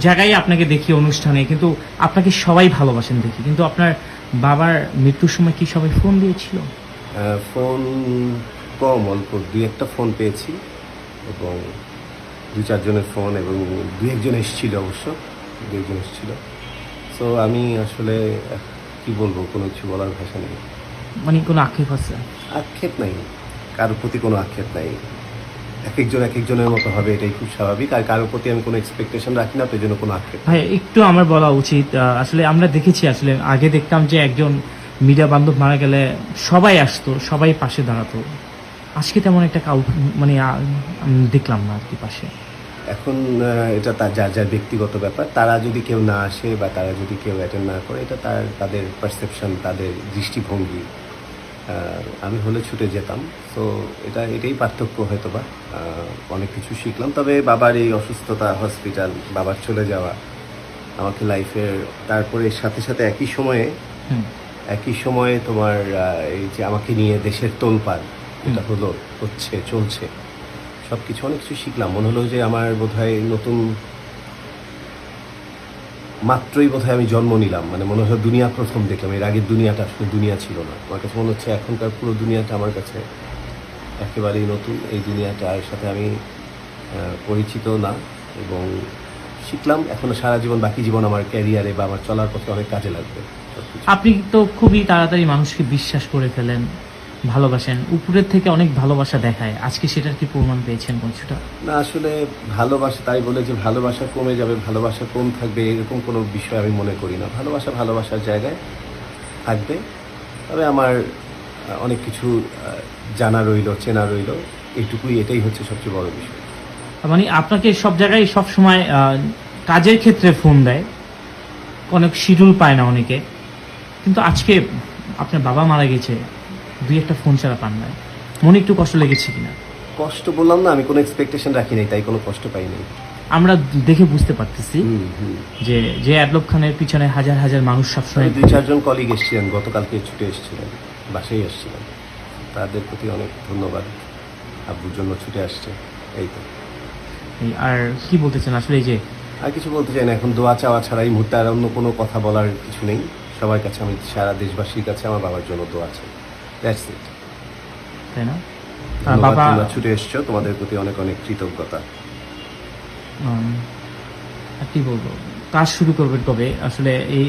জায়গায় আপনাকে দেখি অনুষ্ঠানে কিন্তু আপনাকে সবাই ভালোবাসেন দেখি। কিন্তু আপনার বাবার মৃত্যুর সময় কি সবাই ফোন দিয়েছিল? ফোন কম অল্প। দুই একটা ফোন পেয়েছি এবং দু চারজনের ফোন এবং দু একজন এসেছিল অবশ্য দু একজন এসেছিল। সো আমি আসলে কি বলব কোনো কিছু বলার ভাষা নেই। মানে কোনো আক্ষেপ আছে? আক্ষেপ নাই। কারোর প্রতি কোনো আক্ষেপ নাই। এক একজন এক একজনের মতো হবে এটাই খুব স্বাভাবিক। আর কারোর প্রতি আমি কোনো এক্সপেকটেশন রাখি না তো জন্য কোনো আক্ষেপ ভাই একটু আমার বলা উচিত আসলে আমরা দেখেছি আসলে আগে দেখতাম যে একজন মিডিয়া বান্ধব মারা গেলে সবাই আসতো সবাই পাশে দাঁড়াতো। আজকে তেমন একটা কাউ মানে দেখলাম না আর কি পাশে। এখন এটা তার যার যার ব্যক্তিগত ব্যাপার তারা যদি কেউ না আসে বা তারা যদি কেউ অ্যাটেন্ড না করে এটা তার তাদের পারসেপশন তাদের দৃষ্টিভঙ্গি। আমি হলে ছুটে যেতাম। তো এটা এটাই পার্থক্য হয়তো বা অনেক কিছু শিখলাম। তবে বাবার এই অসুস্থতা হসপিটাল বাবার চলে যাওয়া আমাকে লাইফের তারপরে সাথে সাথে একই সময়ে একই সময়ে তোমার এই যে আমাকে নিয়ে দেশের তোলপাড় এটা হলো হচ্ছে চলছে। সব কিছু অনেক কিছু শিখলাম। মনে হলো যে আমার বোধহয় নতুন মাত্রই বোধহয় আমি জন্ম নিলাম। মানে মনে হলো দুনিয়া প্রথম দেখলাম। এর আগের দুনিয়াটা আসলে দুনিয়া ছিল না। আমার কাছে মনে হচ্ছে এখনকার পুরো দুনিয়াটা আমার কাছে একেবারেই নতুন। এই দুনিয়াটার সাথে আমি পরিচিত না এবং শিখলাম। এখনও সারা জীবন, বাকি জীবন আমার ক্যারিয়ারে বা আমার চলার পথে অনেক কাজে লাগবে। আপনি তো খুবই তাড়াতাড়ি মানুষকে বিশ্বাস করে ফেলেন। ভালোবাসেন উপরের থেকে অনেক ভালোবাসা দেখায়। আজকে সেটার কি প্রমাণ পেয়েছেন কিছুটা না আসলে ভালোবাসা তাই বলে যে ভালোবাসা কমে যাবে ভালোবাসা কম থাকবে এরকম কোনো বিষয় আমি মনে করি না। ভালোবাসা ভালোবাসার জায়গায় থাকবে। তবে আমার অনেক কিছু জানা রইল চেনা রইল। এইটুকুই এটাই হচ্ছে সবচেয়ে বড় বিষয়। মানে আপনাকে সব জায়গায় সব সময় কাজের ক্ষেত্রে ফোন দেয়। অনেক শিডিউল পায় না অনেকে। কিন্তু আজকে আপনার বাবা মারা গেছে। দুই একটা ফোন ছাড়া পান না মনে একটু কষ্ট লেগেছে কিনা? কষ্ট বললাম না আমি কোনো এক্সপেকটেশন রাখি নাই তাই কোনো কষ্ট পাইনি আমরা দেখে বুঝতে পারতেছি যে যে অ্যাডলব খানের পিছনে হাজার হাজার মানুষ সবসময় দুই চারজন কলিগ এসেছিলেন গতকালকে ছুটে এসেছিলেন বাসায় এসেছিলেন তাদের প্রতি অনেক ধন্যবাদ। আব্বুর জন্য ছুটে আসছে এই তো। আর কি বলতেছেন আসলে এই যে? আর কিছু বলতে চাই না এখন দোয়া চাওয়া ছাড়া এই মুহূর্তে আর অন্য কোনো কথা বলার কিছু নেই। সবার কাছে আমি সারা দেশবাসীর কাছে আমার বাবার জন্য দোয়া আছে দ্যাটস ইট তাই না? আর বাবা ছুটে এসছো তোমাদের প্রতি অনেক অনেক কৃতজ্ঞতা। কি বলব? কাজ শুরু করবেন কবে? আসলে এই